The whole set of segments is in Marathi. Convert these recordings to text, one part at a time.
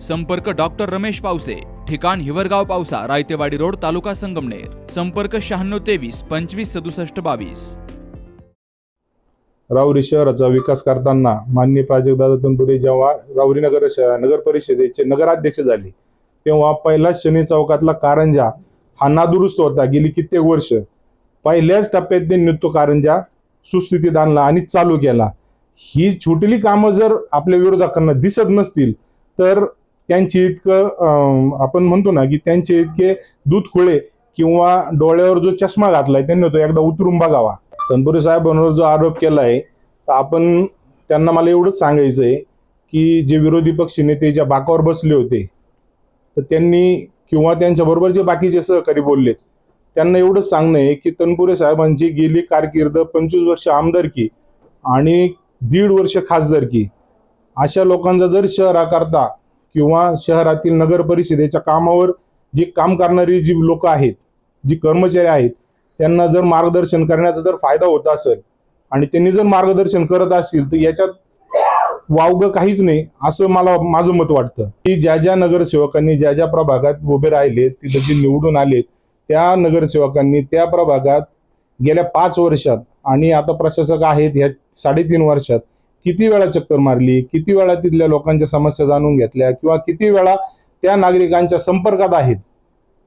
संपर्क डॉक्टर रमेश पावसे ठिकाण हिवरगाव पावसा रायतेवाडी रोड तालुका संगमनेर. संपर्क शहाण्णव तेवीस पंचवीस सदुसष्ट बावीस. राऊरी शहराचा विकास करताना माननीय प्राजक्तदादा तनपुरे जेव्हा राऊरी नगर नगर परिषदेचे नगराध्यक्ष झाले तेव्हा पहिला शनी चौकातला कारंजा हा नादुरुस्त होता. गेली कित्येक वर्ष पहिल्याच टप्प्यात त्यांनी तो कारंजा सुस्थितीत आणला आणि चालू केला. ही छोटीली कामं जर आपल्या विरोधकांना दिसत नसतील तर त्यांची इतकं आपण म्हणतो ना की त्यांचे इतके दूध खुळे किंवा डोळ्यावर जो चष्मा घातलाय त्यांनी तो एकदा उतरून बघावा. तनपुरे साहेबांवर जो आरोप केलाय तर आपण त्यांना मला एवढंच सांगायचं आहे की जे विरोधी पक्ष नेते ज्या बाकावर बसले होते तर त्यांनी किंवा त्यांच्याबरोबर जे बाकीचे सहकारी बोलले त्यांना एवढंच सांगणं आहे की तनपुरे साहेबांची गेली कारकीर्द पंचवीस वर्ष आमदारकी आणि दीड वर्ष खासदारकी. अशा लोकांचा जर शहराकरता किंवा शहरातील नगर परिषदेच्या कामावर जी काम करणारी जी लोक आहेत जी कर्मचारी आहेत त्यांना जर मार्गदर्शन करण्याचा जर फायदा होत असेल आणि त्यांनी जर मार्गदर्शन करत असतील तर याच्यात वावगं काहीच नाही असं मला माझं मत वाटतं. की ज्या ज्या नगरसेवकांनी ज्या ज्या प्रभागात उभे राहिले तिथं जे निवडून आले त्या नगरसेवकांनी त्या प्रभागात गेल्या पाच वर्षात आणि आता प्रशासक आहेत ह्या साडेतीन वर्षात किती वेळा चक्कर मारली किती वेळा तिथल्या लोकांच्या समस्या जाणून घेतल्या किंवा किती वेळा त्या नागरिकांच्या संपर्कात आहेत?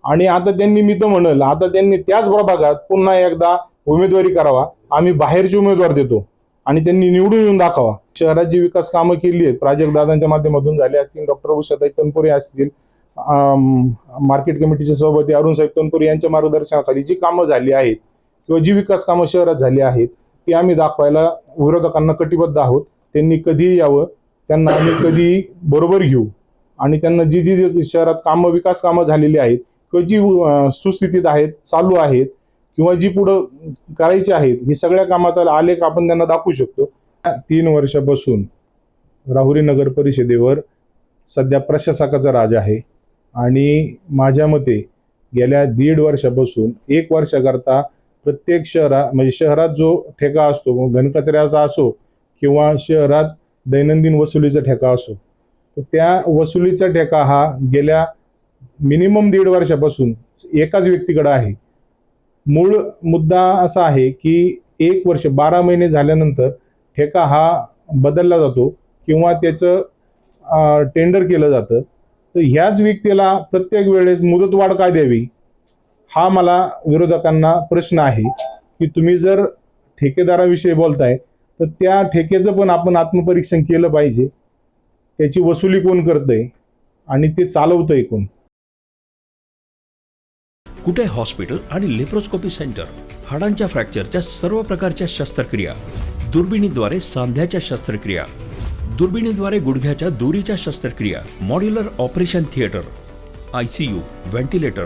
आणि आता त्यांनी मी तर म्हणल आता त्यांनी त्याच प्रभागात पुन्हा एकदा उमेदवारी करावा. आम्ही बाहेरचे उमेदवार देतो आणि त्यांनी निवडून येऊन दाखवा. शहरात जी विकास कामं केली आहेत. प्राजक्तदादांच्या माध्यमातून झाले असतील डॉक्टर उषाताई तनपुरे असतील मार्केट कमिटीचे सभापती अरुण साहेब तनपुरे यांच्या मार्गदर्शनाखाली जी कामं झाली आहेत किंवा जी विकास कामं शहरात झाली आहेत ती आम्ही दाखवायला विरोधकांना कटिबद्ध आहोत. त्यांनी कधीही यावं त्यांना आम्ही कधी बरोबर घेऊ. आणि त्यांना जी जी जी शहरात कामं विकास कामं झालेली आहेत किंवा जी सुस्थितीत आहेत चालू आहेत किंवा जी पुढं करायची आहेत ही सगळ्या कामाचा आलेख आपण त्यांना दाखवू शकतो. तीन वर्षापासून राहुरी नगर परिषदेवर सध्या प्रशासकाचा राज आहे. आणि माझ्या मते गेल्या दीड वर्षापासून एक वर्षाकरता प्रत्येक शहरा म्हणजे शहरात जो ठेका असतो मग घनकचऱ्याचा असो किंवा शहरात दैनंदिन वसुलीचा ठेका असो तर त्या वसुलीचा ठेका हा गेल्या मिनिमम दीड वर्षापासून एकाच व्यक्तीकडे आहे. मूळ मुद्दा असा आहे की एक वर्ष बारा महिने झाल्यानंतर ठेका हा बदलला जातो किंवा त्याचं टेंडर केलं जातं. तर ह्याच व्यक्तीला प्रत्येक वेळेस मुदतवाढ काय द्यावी? हा मला विरोधकांना प्रश्न आहे की तुम्ही जर ठेकेदाराविषयी बोलताय तर त्या ठेकेचं पण आपण आत्मपरीक्षण केलं पाहिजे. त्याची वसुली कोण करतंय आणि ते चालवतंय कोण? कुठे हॉस्पिटल आणि लेप्रोस्कोपी सेंटर? हाडांच्या फ्रॅक्चरच्या सर्व प्रकारच्या शस्त्रक्रिया. दुर्बिणीद्वारे सांध्याच्या शस्त्रक्रिया. दुर्बिणीद्वारे गुडघ्याच्या दोरीच्या शस्त्रक्रिया. Modular operation theatre. I C U ventilator